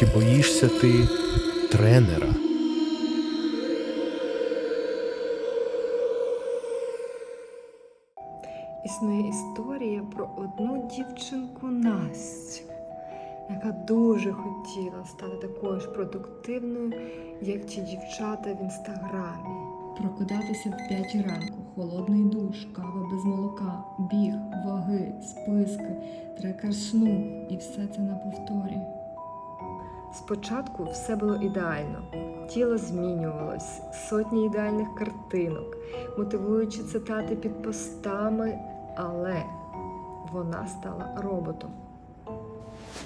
Чи боїшся ти тренера? Існує історія про одну дівчинку Настю, яка дуже хотіла стати такою ж продуктивною, як ті дівчата в інстаграмі. Прокидатися в 5 ранку, холодний душ, кава без молока, біг, ваги, списки, трекер сну і все це на повторі. Спочатку все було ідеально. Тіло змінювалось, сотні ідеальних картинок, мотивуючи цитати під постами, але вона стала роботом.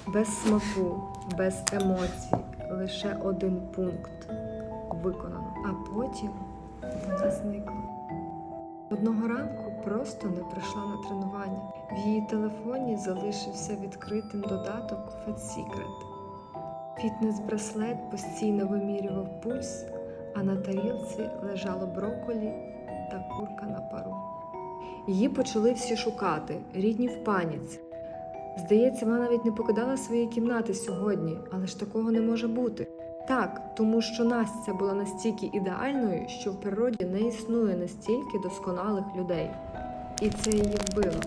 Без смаку, без емоцій, лише один пункт виконано. А потім вона зникла. Одного ранку просто не прийшла на тренування. В її телефоні залишився відкритим додаток Fat Secret. Фітнес-браслет постійно вимірював пульс, а на тарілці лежало брокколі та курка на пару. Її почали всі шукати, рідні в паніці. Здається, вона навіть не покидала своєї кімнати сьогодні, але ж такого не може бути. Так, тому що Настя була настільки ідеальною, що в природі не існує настільки досконалих людей. І це її вбило.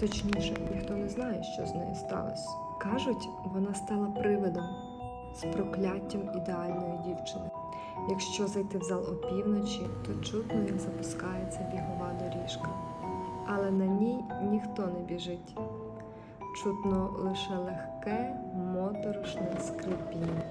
Точніше, ніхто не знає, що з нею сталося. Кажуть, вона стала привидом з прокляттям ідеальної дівчини. Якщо зайти в зал опівночі, то чутно, як запускається бігова доріжка. Але на ній ніхто не біжить. Чутно лише легке, моторошне скрипіння.